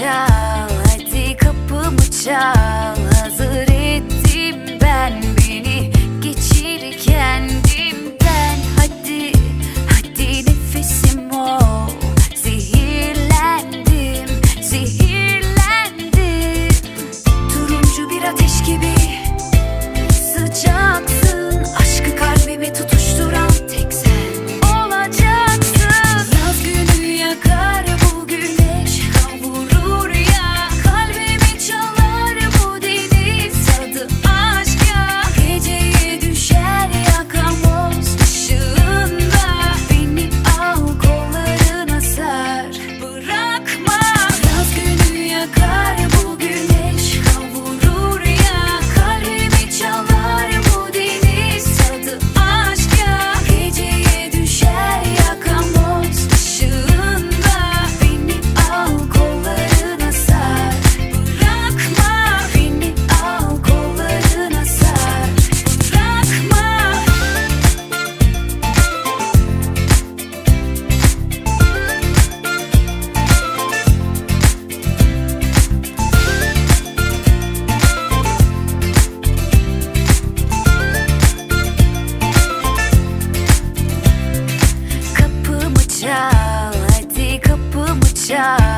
çal Hadi kapımı çal. Yeah.